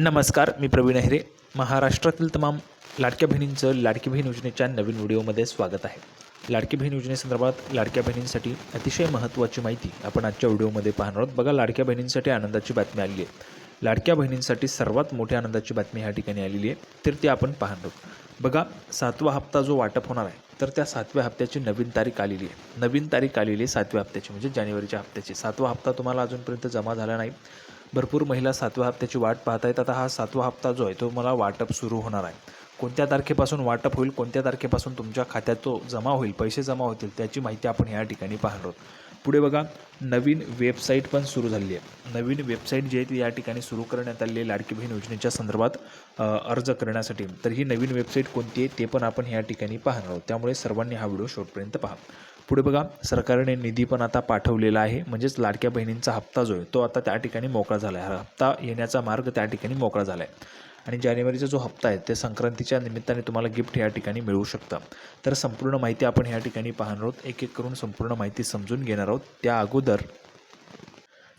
नमस्कार मी प्रवीण अहिरे. महाराष्ट्रातील तमाम लाडक्या बहिणींचं लाडकी बहीण योजनेच्या नवीन व्हिडिओमध्ये स्वागत आहे. लाडकी बहीण योजनेसंदर्भात लाडक्या बहिणींसाठी अतिशय महत्त्वाची माहिती आपण आजच्या व्हिडिओमध्ये पाहणार आहोत. बघा लाडक्या बहिणींसाठी आनंदाची बातमी आलेली आहे. लाडक्या बहिणींसाठी सर्वात मोठ्या आनंदाची बातमी ह्या ठिकाणी आलेली आहे तर ती आपण पाहणार आहोत. बघा सातवा हप्ता जो वाटप होणार आहे तर त्या सातव्या हप्त्याची नवीन तारीख आलेली आहे. नवीन तारीख आलेली आहे सातव्या हप्त्याची म्हणजे जानेवारीच्या हप्त्याची. सातवा हप्ता तुम्हाला अजूनपर्यंत जमा झाला नाही. भरपूर महिला सातव्या हप्त्याची वाट पाहत आहेत. आता हा सातवा हप्ता जो आहे तो मला वाटप सुरू होणार आहे. कोणत्या तारखेपासून वाटप होईल कोणत्या तारखेपासून तुमच्या खात्यात तो जमा होईल पैसे जमा होतील त्याची माहिती आपण या ठिकाणी पाहणार आहोत. पुढे बघा नवीन वेबसाईट पण सुरू झाली आहे. नवीन वेबसाईट जी आहे ती या ठिकाणी सुरू करण्यात आलेली आहे लाडकी बहीण योजनेच्या संदर्भात अर्ज करण्यासाठी. तर ही नवीन वेबसाईट कोणती आहे ते पण आपण या ठिकाणी पाहणार आहोत. त्यामुळे सर्वांनी हा व्हिडिओ शेवटपर्यंत पहा. पुढे बघा सरकारने निधी पण आता पाठवलेला आहे. म्हणजेच लाडक्या बहिणींचा हप्ता जो आहे तो आता त्या ठिकाणी मोकळा झाला आहे हा हप्ता येण्याचा मार्ग त्या ठिकाणी मोकळा झाला आहे आणि जानेवारीचा जो हप्ता आहे ते संक्रांतीच्या निमित्ताने तुम्हाला गिफ्ट या ठिकाणी मिळू शकतं. तर संपूर्ण माहिती आपण या ठिकाणी पाहणार आहोत. एक एक करून संपूर्ण माहिती समजून घेणार आहोत. त्या अगोदर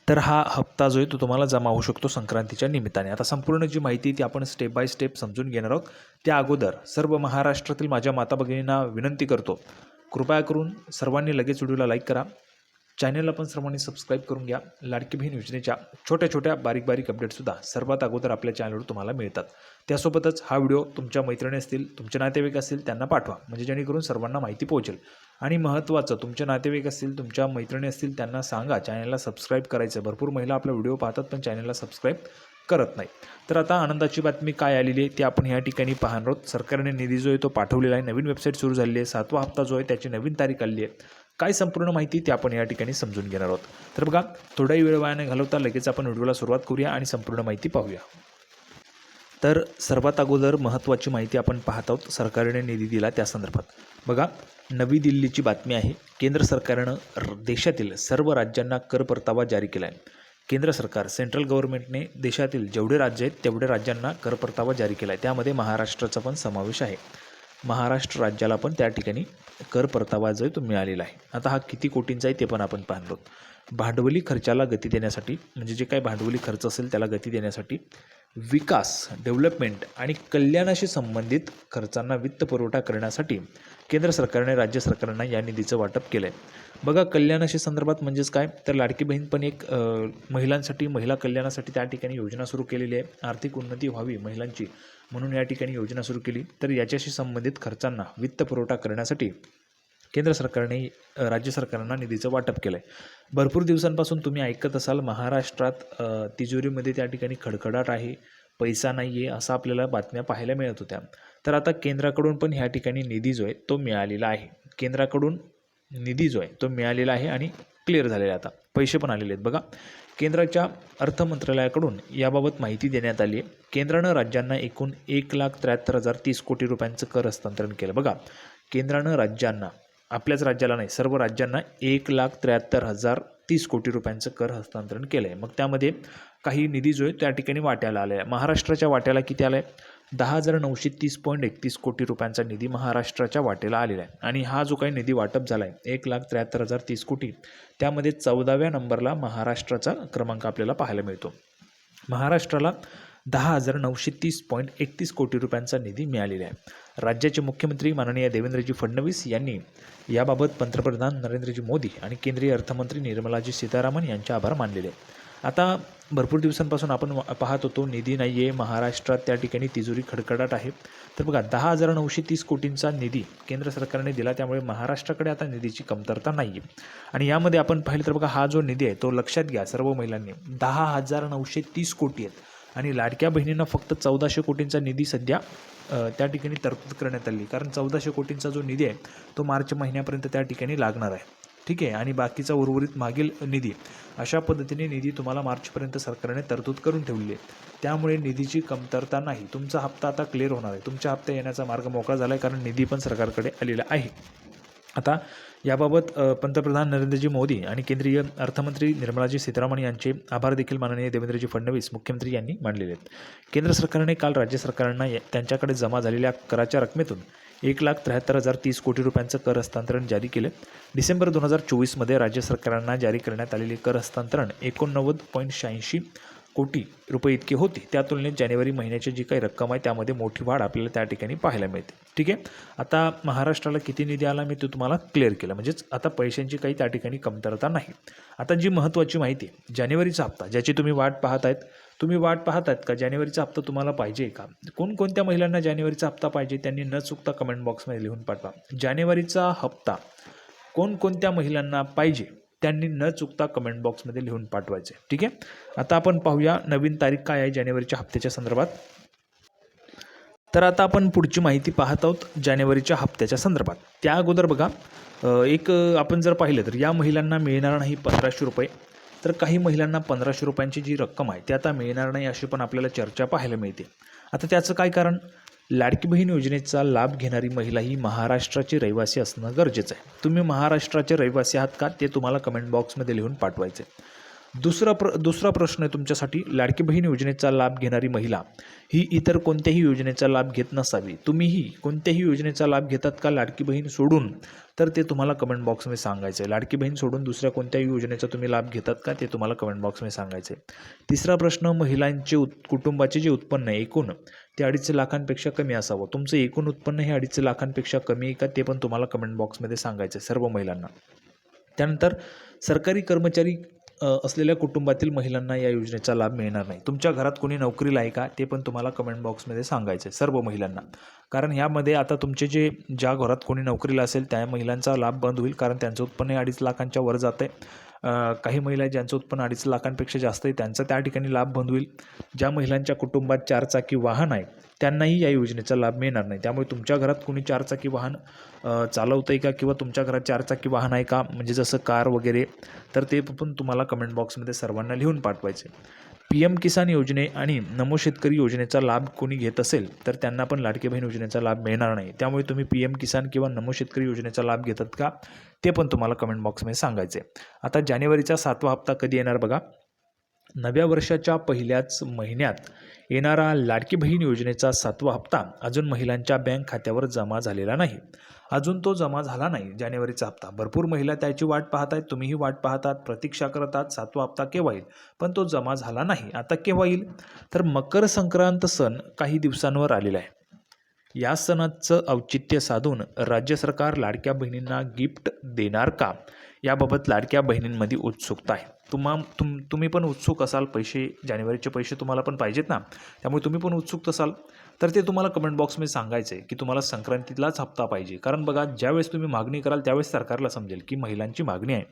तर हा हप्ता जो आहे तो तुम्हाला जमा होऊ शकतो संक्रांतीच्या निमित्ताने. आता संपूर्ण जी माहिती आहे ती आपण स्टेप बाय स्टेप समजून घेणार आहोत. त्या अगोदर सर्व महाराष्ट्रातील माझ्या माता भगिनींना विनंती करतो कृपया करून सर्वांनी लगेच व्हिडिओला लाईक करा. चॅनलला पण सर्वांनी सबस्क्राईब करून घ्या. लाडकी बहीण योजनेच्या छोट्या छोट्या बारीक बारीक अपडेटसुद्धा सर्वात अगोदर आपल्या चॅनलवर तुम्हाला मिळतात. त्यासोबतच हा व्हिडिओ तुमच्या मैत्रिणी असतील तुमचे नातेवाईक असतील त्यांना पाठवा. म्हणजे जेणेकरून सर्वांना माहिती पोहोचेल. आणि महत्त्वाचं तुमचे नातेवाईक असतील तुमच्या मैत्रिणी असतील त्यांना सांगा. चॅनलला सबस्क्राईब करायचं भरपूर महिला आपला व्हिडिओ पाहतात पण चॅनलला सबस्क्राईब करत नाही. तर आता आनंदाची बातमी काय आलेली आहे ती आपण या ठिकाणी पाहणार आहोत. सरकारने निधी जो आहे तो पाठवलेला आहे. नवीन वेबसाईट सुरू झालेली आहे. सातवा हप्ता जो आहे त्याची नवीन तारीख आली आहे. काय संपूर्ण माहिती ती आपण या ठिकाणी समजून घेणार आहोत. तर बघा थोडाही वेळ वायाने घालवता लगेच आपण व्हिडिओला सुरुवात करूया आणि संपूर्ण माहिती पाहूया. तर सर्वात अगोदर महत्त्वाची माहिती आपण पाहत आहोत. सरकारने निधी दिला त्या संदर्भात. बघा नवी दिल्लीची बातमी आहे. केंद्र सरकारनं र- देशातील सर्व राज्यांना कर परतावा जारी केला आहे केंद्र सरकार सेंट्रल गव्हर्नमेंटने देशातील जेवढे राज्य आहेत तेवढे राज्यांना कर परतावा जारी केला आहे त्यामध्ये महाराष्ट्राचा पण समावेश आहे. महाराष्ट्र राज्याला पण त्या ठिकाणी कर परतावा जो तो मिळालेला आहे. आता हा किती कोटींचा आहे ते पण आपण पाहणार भांडवली खर्चाला गती देण्यासाठी म्हणजे जे काही भांडवली खर्च असेल त्याला गती देण्यासाठी विकास डेव्हलपमेंट आणि कल्याणाशी संबंधित खर्चांना वित्त पुरवठा करण्यासाठी केंद्र सरकारने राज्य सरकारांना या निधीचं वाटप केलं आहे बघा कल्याणाशी संदर्भात म्हणजेच काय? तर लाडकी बहीण पण एक महिलांसाठी महिला कल्याणासाठी त्या ठिकाणी योजना सुरू केलेली आहे. आर्थिक उन्नती व्हावी महिलांची म्हणून या ठिकाणी योजना सुरू केली. तर याच्याशी संबंधित खर्चांना वित्त पुरवठा करण्यासाठी केंद्र सरकारने राज्य सरकारांना निधीचं वाटप केलं आहे भरपूर दिवसांपासून तुम्ही ऐकत असाल महाराष्ट्रात तिजोरीमध्ये त्या ठिकाणी खडखडाट आहे पैसा नाही आहे असं आपल्याला बातम्या पाहायला मिळत होत्या. तर आता केंद्राकडून पण ह्या ठिकाणी निधी जो आहे तो मिळालेला आहे. केंद्राकडून निधी जो आहे तो मिळालेला आहे आणि क्लिअर झालेला आता. पैसे पण आलेले आहेत. बघा केंद्राच्या अर्थ मंत्रालयाकडून याबाबत माहिती देण्यात आली आहे. केंद्रानं राज्यांना एकूण एक लाख त्र्याहत्तर हजार तीस कोटी रुपयांचं कर हस्तांतरण केलं. बघा केंद्रानं राज्यांना आपल्याच राज्याला नाही सर्व राज्यांना एक लाख त्र्याहत्तर हजार तीस कोटी रुपयांचं कर हस्तांतरण केलं आहे मग त्यामध्ये काही निधी जो आहे त्या ठिकाणी वाट्याला आला आहे महाराष्ट्राच्या वाट्याला किती आला आहे दहा हजार नऊशे तीस पॉईंट एकतीस कोटी रुपयांचा निधी महाराष्ट्राच्या वाटेला आलेला आहे. आणि हा जो काही निधी वाटप झाला आहे एक लाख त्र्याहत्तर हजार तीस कोटी त्यामध्ये चौदाव्या नंबरला महाराष्ट्राचा क्रमांक आपल्याला पाहायला मिळतो. महाराष्ट्राला दहा हजार नऊशे तीस पॉईंट एकतीस कोटी रुपयांचा निधी मिळालेला आहे. राज्याचे मुख्यमंत्री माननीय देवेंद्रजी फडणवीस यांनी याबाबत पंतप्रधान नरेंद्रजी मोदी आणि केंद्रीय अर्थमंत्री निर्मलाजी सीतारामन यांचे आभार मानलेले आहेत. आता भरपूर दिवसांपासून आपण पाहत होतो निधी नाही आहे महाराष्ट्रात त्या ठिकाणी तिजोरी खडखडाट आहे. तर बघा दहा हजार नऊशे तीस कोटींचा निधी केंद्र सरकारने दिला त्यामुळे महाराष्ट्राकडे आता निधीची कमतरता नाही आहे आणि यामध्ये आपण पाहिलं तर बघा हा जो निधी आहे तो लक्षात घ्या सर्व महिलांनी. दहा हजार नऊशे तीस कोटी आहेत. आणि लाडक्या बहिणींना फक्त चौदाशे कोटींचा निधी सध्या त्या ठिकाणी तरतूद करण्यात आली. कारण चौदाशे कोटींचा जो निधी आहे तो मार्च महिन्यापर्यंत त्या ठिकाणी लागणार आहे. ठीक आहे? आणि बाकीचा उर्वरित मागील निधी अशा पद्धतीने निधी तुम्हाला मार्चपर्यंत सरकारने तरतूद करून ठेवली आहे. त्यामुळे निधीची कमतरता नाही. तुमचा हप्ता आता क्लिअर होणार आहे. तुमच्या हप्ता येण्याचा मार्ग मोकळा झाला आहे कारण निधी पण सरकारकडे आलेला आहे. आता याबाबत पंतप्रधान नरेंद्रजी मोदी आणि केंद्रीय अर्थमंत्री निर्मलाजी सीतारामन यांचे आभार देखील माननीय देवेंद्रजी फडणवीस मुख्यमंत्री यांनी मानलेले आहेत. केंद्र सरकारने काल राज्य सरकारांना त्यांच्याकडे जमा झालेल्या कराच्या रकमेतून एक लाख त्र्याहत्तर हजार तीस कोटी रुपयांचं कर हस्तांतरण जारी केलं. डिसेंबर दोन हजार चोवीसमध्ये राज्य सरकारांना जारी करण्यात आलेले कर हस्तांतरण एकोणनव्वद पॉईंट शहाऐंशी कोटी रुपये इतके होते. त्या तुलनेत जानेवारी महिन्याची जी काही रक्कम आहे त्यामध्ये मोठी वाढ आपल्याला त्या ठिकाणी पाहायला मिळते. ठीक आहे? आता महाराष्ट्राला किती निधी आला मी ते तुम्हाला क्लिअर केलं. म्हणजेच आता पैशांची काही त्या ठिकाणी कमतरता नाही. आता जी महत्त्वाची माहिती आहे जानेवारीचा हप्ता ज्याची तुम्ही वाट पाहत आहेत तुम्ही वाट पाहत आहेत का? जानेवारीचा हप्ता तुम्हाला पाहिजे का? कोणकोणत्या महिलांना जानेवारीचा हप्ता पाहिजे त्यांनी न चुकता कमेंट बॉक्समध्ये लिहून पाठवा. जानेवारीचा हप्ता कोणकोणत्या महिलांना पाहिजे? त्यांनी न चुकता कमेंट बॉक्समध्ये लिहून पाठवायचे. ठीक आहे? आता आपण पाहूया नवीन तारीख काय आहे जानेवारीच्या हप्त्याच्या संदर्भात. तर आता आपण पुढची माहिती पाहत आहोत जानेवारीच्या हप्त्याच्या संदर्भात. त्या अगोदर बघा एक आपण जर पाहिलं तर या महिलांना मिळणार नाही पंधराशे रुपये. तर काही महिलांना पंधराशे रुपयांची जी रक्कम आहे ती आता मिळणार नाही अशी पण आपल्याला चर्चा पाहायला मिळते. आता त्याचं काय कारण? लाडकी बहीण योजनेचा लाभ घेणारी महिला ही महाराष्ट्राची रहिवासी असणं गरजेचं आहे. तुम्ही महाराष्ट्राचे रहिवासी आहात का? ते तुम्हाला कमेंट बॉक्समध्ये लिहून पाठवायचे दुसरा प्र दुसरा प्रश्न आहे तुमच्यासाठी. लाडकी बहीण योजनेचा लाभ घेणारी महिला ही इतर कोणत्याही योजनेचा लाभ घेत नसावी. तुम्हीही कोणत्याही योजनेचा लाभ घेतात का लाडकी बहीण सोडून? तर ते तुम्हाला कमेंट बॉक्समध्ये सांगायचं आहे लाडकी बहीण सोडून दुसऱ्या कोणत्याही योजनेचा तुम्ही लाभ घेतात का? ते तुम्हाला कमेंट बॉक्समध्ये सांगायचं आहे तिसरा प्रश्न महिलांचे उत कुटुंबाचे जे उत्पन्न आहे एकूण ते अडीचशे लाखांपेक्षा कमी असावं. तुमचं एकूण उत्पन्न हे अडीचशे लाखांपेक्षा कमी आहे का ते पण तुम्हाला कमेंट बॉक्समध्ये सांगायचं आहे सर्व महिलांना. त्यानंतर सरकारी कर्मचारी असलेल्या कुटुंबातील महिलांना या योजनेचा लाभ मिळणार नाही. तुमच्या घरात कोणी नोकरीला आहे का ते पण तुम्हाला कमेंट बॉक्समध्ये सांगायचं आहे सर्व महिलांना. कारण ह्यामध्ये आता तुमचे जे ज्या घरात कोणी नोकरीला असेल त्या महिलांचा लाभ बंद होईल कारण त्यांचं उत्पन्न हे अडीच लाखांच्या वर जातं आहे काही महिला ज्यांचं उत्पन्न अडीच लाखांपेक्षा जास्त आहे त्यांचा त्या ठिकाणी लाभ बंद होईल ज्या महिलांच्या कुटुंबात चारचाकी वाहन आहे त्यांनाही या योजनेचा लाभ मिळणार नाही. त्यामुळे तुमच्या घरात कोणी चारचाकी वाहन चालवतं आहे का किंवा तुमच्या घरात चारचाकी वाहन आहे का? म्हणजे जसं कार वगैरे तर ते पण तुम्हाला कमेंट बॉक्समध्ये सर्वांना लिहून पाठवायचे पी एम किसान योजने आणि नमो शेतकरी योजनेचा लाभ कोणी घेत असेल तर त्यांना पण लाडकी बहीण योजनेचा लाभ मिळणार नाही. त्यामुळे तुम्ही पी एम किसान किंवा नमो शेतकरी योजनेचा लाभ घेतात का ते पण तुम्हाला कमेंट बॉक्समध्ये सांगायचे आता जानेवारीचा सातवा हप्ता कधी येणार बघा? नव्या वर्षाच्या पहिल्याच महिन्यात येणारा लाडकी बहीण योजनेचा सातवा हप्ता अजून महिलांच्या बँक खात्यावर जमा झालेला नाही. अजून तो जमा झाला नाही. जानेवारीचा हप्ता. भरपूर महिला त्याची वाट पाहत आहेत तुम्हीही वाट पाहतात. प्रतीक्षा करतात. सातवा हप्ता केव्हा येईल? पण तो जमा झाला नाही. आता केव्हा येईल? तर मकर संक्रांत सण काही दिवसांवर आलेला आहे. या सणाचं औचित्य साधून राज्य सरकार लाडक्या बहिणींना गिफ्ट देणार का? याबाबत लाडक्या बहिणींमध्ये उत्सुकता आहे. तुम्हा तुम तुम्ही पण उत्सुक असाल पैसे जानेवारीचे पैसे तुम्हाला पण पाहिजेत ना. त्यामुळे तुम्ही पण उत्सुक असाल. तर ते तुम्हाला कमेंट बॉक्समध्ये सांगायचं आहे की तुम्हाला संक्रांतीलाच हप्ता पाहिजे. कारण बघा ज्यावेळेस तुम्ही मागणी कराल त्यावेळेस सरकारला समजेल की महिलांची मागणी आहे.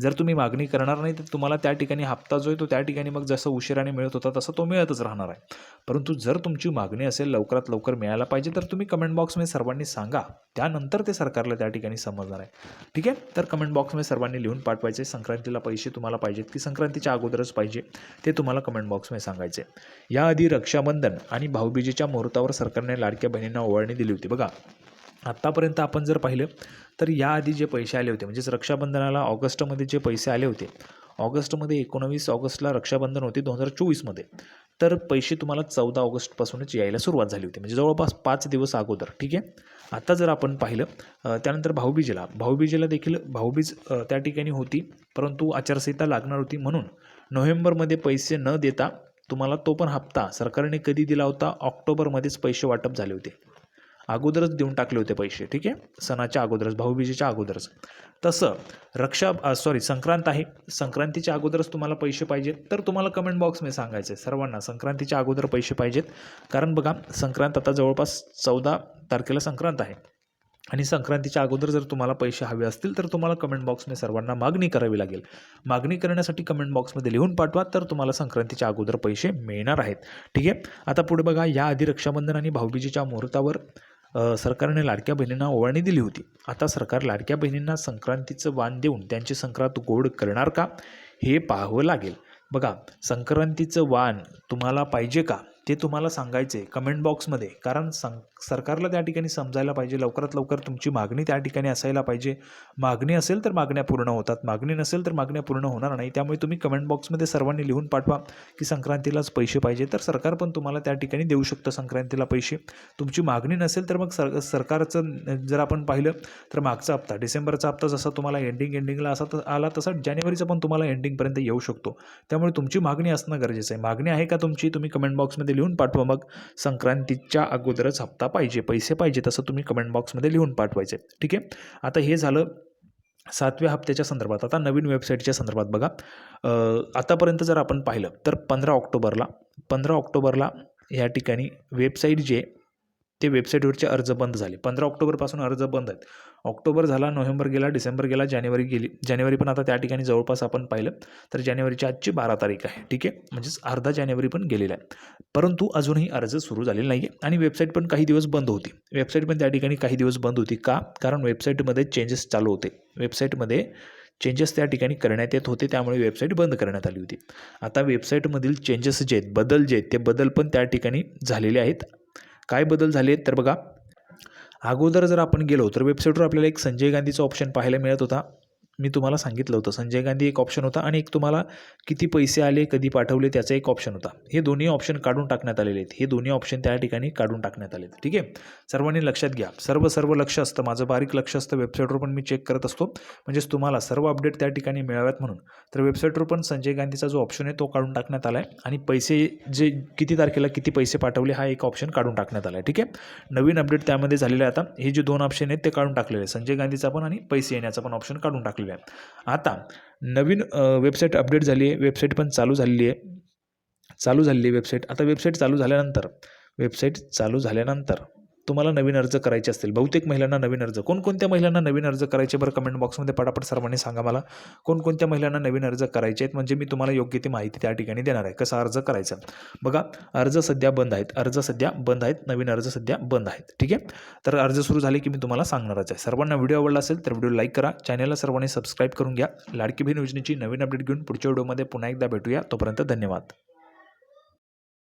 जर तुम्ही मागणी करणार नाही तर तुम्हाला त्या ठिकाणी हप्ता जो आहे तो त्या ठिकाणी मग जसं उशिराने मिळत होता तसं तो मिळतच राहणार आहे. परंतु जर तुमची मागणी असेल लवकरात लवकर मिळायला पाहिजे तर तुम्ही कमेंट बॉक्समध्ये सर्वांनी सांगा. त्यानंतर ते सरकारला त्या ठिकाणी समजणार आहे. ठीक आहे? तर कमेंट बॉक्समध्ये सर्वांनी लिहून पाठवायचे. संक्रांतीला पैसे तुम्हाला पाहिजेत की संक्रांतीच्या अगोदरच पाहिजे ते तुम्हाला कमेंट बॉक्समध्ये सांगायचे. याआधी रक्षाबंधन आणि भाऊबीजेच्या मुहूर्त मुहूर्तावर सरकारने लाडक्या बहिणींना ओवाळणी दिली होती. बघा आत्तापर्यंत आपण जर पाहिलं तर याआधी जे पैसे आले होते म्हणजेच रक्षाबंधनाला ऑगस्टमध्ये जे पैसे आले होते ऑगस्टमध्ये एकोणवीस ऑगस्टला रक्षाबंधन होते दोन हजार चोवीसमध्ये. तर पैसे तुम्हाला चौदा ऑगस्टपासूनच यायला सुरुवात झाली होती म्हणजे जवळपास पाच दिवस अगोदर ठीक आहे? आता जर आपण पाहिलं त्यानंतर भाऊबीजेला भाऊबीजेला देखील भाऊबीज त्या ठिकाणी होती परंतु आचारसंहिता लागणार होती म्हणून नोव्हेंबरमध्ये पैसे न देता तुम्हाला तो पण हप्ता सरकारने कधी दिला होता? ऑक्टोबरमध्येच पैसे वाटप झाले होते. अगोदरच देऊन टाकले होते पैसे ठीक आहे? सणाच्या अगोदरच भाऊबीजेच्या अगोदरच. तसं रक्षा सॉरी संक्रांत आहे. संक्रांतीच्या अगोदरच तुम्हाला पैसे पाहिजेत. तर तुम्हाला कमेंट बॉक्समध्ये सांगायचं आहे सर्वांना संक्रांतीच्या अगोदर पैसे पाहिजेत. कारण बघा संक्रांत आता जवळपास चौदा तारखेला संक्रांत आहे. आणि संक्रांतीच्या अगोदर जर तुम्हाला पैसे हवे असतील तर तुम्हाला कमेंट बॉक्समध्ये सर्वांना मागणी करावी लागेल. मागणी करण्यासाठी कमेंट बॉक्समध्ये लिहून पाठवा तर तुम्हाला संक्रांतीच्या अगोदर पैसे मिळणार आहेत. ठीक आहे? आता पुढे बघा याआधी रक्षाबंधन आणि भाऊबीजेच्या मुहूर्तावर सरकारने लाडक्या बहिणींना ओवाळणी दिली होती. आता सरकार लाडक्या बहिणींना संक्रांतीचं वाण देऊन त्यांची संक्रांत गोड करणार का? हे पाहावं लागेल. बघा संक्रांतीचं वाण तुम्हाला पाहिजे का? ते तुम्हाला सांगायचे कमेंट बॉक्समध्ये कारण सांग सरकारला त्या ठिकाणी समजायला पाहिजे. लवकरात लवकर तुमची मागणी त्या ठिकाणी असायला पाहिजे. मागणी असेल तर मागण्या पूर्ण होतात. मागणी नसेल तर मागण्या पूर्ण होणार नाही. त्यामुळे तुम्ही कमेंट बॉक्समध्ये सर्वांनी लिहून पाठवा की संक्रांतीलाच पैसे पाहिजे. तर सरकार पण तुम्हाला त्या ठिकाणी देऊ शकतं संक्रांतीला पैसे. तुमची मागणी नसेल तर मग सर सरकारचं जर आपण पाहिलं तर मागचा हप्ता डिसेंबरचा हप्ता जसा तुम्हाला एंडिंग एंडिंगला असा त- आला तसा जानेवारीचा पण तुम्हाला एंडिंगपर्यंत येऊ शकतो. त्यामुळे तुमची मागणी असणं गरजेचं आहे. मागणी आहे का तुमची? तुम्ही कमेंट बॉक्समध्ये लिहून पाठवा मग. संक्रांतीच्या अगोदरच हप्ता पाहिजे पैसे पाहिजे तसं तुम्ही कमेंट बॉक्समध्ये लिहून पाठवायचे. ठीक आहे? आता हे झालं सातव्या हप्त्याच्या संदर्भात. आता नवीन वेबसाईटच्या संदर्भात बघा. आतापर्यंत जर आपण पाहिलं तर पंधरा ऑक्टोबरला पंधरा ऑक्टोबरला या ठिकाणी वेबसाईट जे आहे, ते वेबसाईटवरचे अर्ज बंद झाले. पंधरा ऑक्टोबरपासून अर्ज बंद आहेत. ऑक्टोबर झाला नोव्हेंबर गेला डिसेंबर गेला जानेवारी गेली. जानेवारी पण आता त्या ठिकाणी जवळपास आपण पाहिलं तर जानेवारीची आजची बारा तारीख आहे. ठीक आहे? म्हणजेच अर्धा जानेवारी पण गेलेला आहे. परंतु अजूनही अर्ज सुरू झालेला नाही आहे आणि वेबसाईट पण काही दिवस बंद होती. वेबसाईट पण त्या ठिकाणी काही दिवस बंद होती. का? कारण वेबसाईटमध्ये चेंजेस चालू होते. वेबसाईटमध्ये चेंजेस त्या ठिकाणी करण्यात येत होते. त्यामुळे वेबसाईट बंद करण्यात आली होती. आता वेबसाईटमधील चेंजेस जे आहेत बदल जे आहेत ते बदल पण त्या ठिकाणी झालेले आहेत. काय बदल झाले आहेत? तर बघा. अगोदर जर आपण गेलो तर वेबसाईटवर आपल्याला एक संजय गांधीचा ऑप्शन पाहायला मिळत होता. मी तुम्हाला सांगितलं होतं. संजय गांधी एक ऑप्शन होता आणि एक तुम्हाला किती पैसे आले कधी पाठवले त्याचा एक ऑप्शन होता. हे दोन्ही ऑप्शन काढून टाकण्यात आलेले आहेत. हे दोन्ही ऑप्शन त्या ठिकाणी काढून टाकण्यात आले आहेत ठीक आहे? सर्वांनी लक्षात घ्या. सर्व सर्व लक्ष असतं. माझं बारीक लक्ष असतं. वेबसाईटवर पण मी चेक करत असतो. म्हणजेच तुम्हाला सर्व अपडेट त्या ठिकाणी मिळाव्यात म्हणून. तर वेबसाईटवर पण संजय गांधीचा जो ऑप्शन आहे तो काढून टाकण्यात आला आहे आणि पैसे जे किती तारखेला किती पैसे पाठवले हा एक ऑप्शन काढून टाकण्यात आला आहे ठीक आहे? नवीन अपडेट त्यामध्ये झालेलं आहे आता. हे जे दोन ऑप्शन आहेत ते काढून टाकलेले आहे संजय गांधीचा पण आणि पैसे येण्याचा पण ऑप्शन काढून टाकलेला चालूया आता नवीन वेबसाईट अपडेट झाली आहे. वेबसाईट पण चालू झालेली आहे. चालू झालेली आहे वेबसाईट आता वेबसाईट चालू झाल्यानंतर वेबसाईट चालू झाल्यानंतर तुम्हाला नवीन अर्ज करायचे असतील. बहुतेक महिलांना नवीन अर्ज. कोणकोणत्या महिलांना नवीन अर्ज करायचे बरं? कमेंट बॉक्समध्ये पटापट सर्वांनी सांगा मला. कोणकोणत्या महिलांना नवीन अर्ज करायचे आहेत? म्हणजे मी तुम्हाला योग्य ती माहिती त्या ठिकाणी देणार आहे. कसा अर्ज करायचा? बघा अर्ज सध्या बंद आहेत. अर्ज सध्या बंद आहेत. नवीन अर्ज सध्या बंद आहेत. ठीक आहे? तर अर्ज सुरू झाले की मी तुम्हाला सांगणारच आहे. सर्वांना व्हिडिओ आवडला असेल तर व्हिडिओ लाईक करा. चॅनलला सर्वांनी सबस्क्राईब करून घ्या. लाडकी बहीण योजनेची नवीन अपडेट घेऊन पुढच्या व्हिडिओमध्ये पुन्हा एकदा भेटूया. तोपर्यंत धन्यवाद.